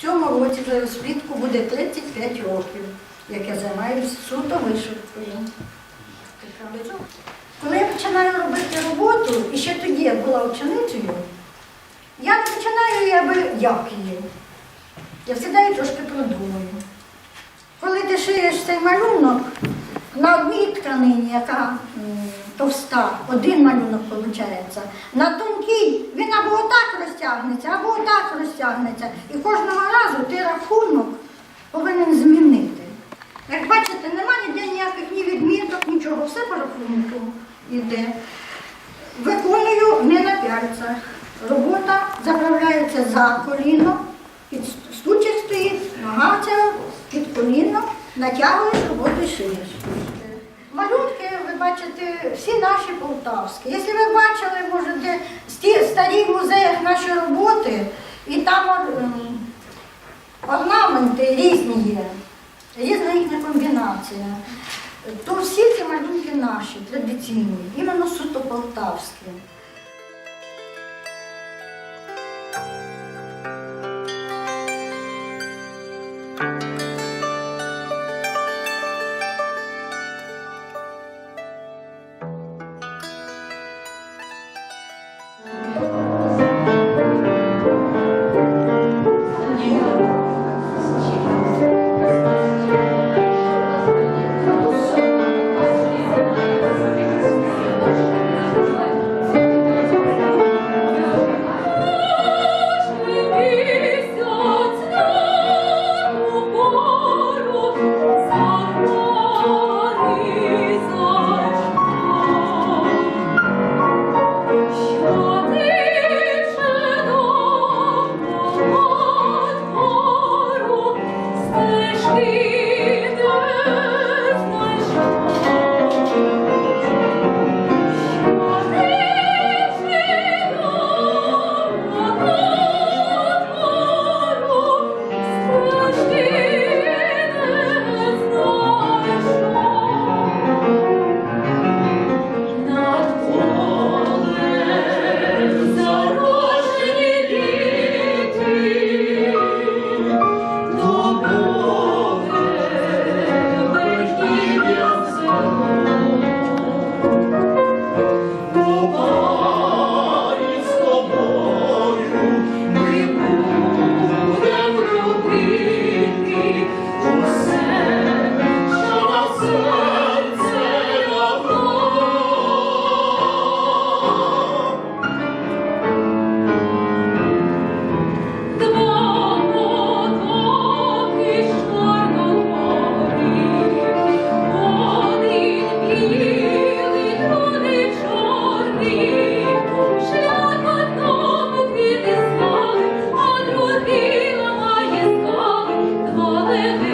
Цьому році вже розплітку буде 35 років, як я займаюся суто вишивкою. Коли я починаю робити роботу, і ще тоді я була ученицею, я починаю я би як її. Я завжди трошки продумую. Коли ти шиєш цей малюнок, тканині, яка товста, один малюнок виходить, на тонкій він або отак розтягнеться, або отак розтягнеться. І кожного разу ти рахунок повинен змінити. Як бачите, немає ніде ніяких ні відміток, нічого, все по рахунку йде. Виконую не на пяльцях. Робота заправляється за коліно, під стучик стоїть, нога під коліно, натягуєш роботу шиєш. Малюнки, ви бачите, всі наші полтавські. Якщо ви бачили, може, де в в музеях наші роботи, і там орнаменти різні є, різна їхня комбінація. То всі ці малюнки наші, традиційні, іменно суто полтавські. Lord, with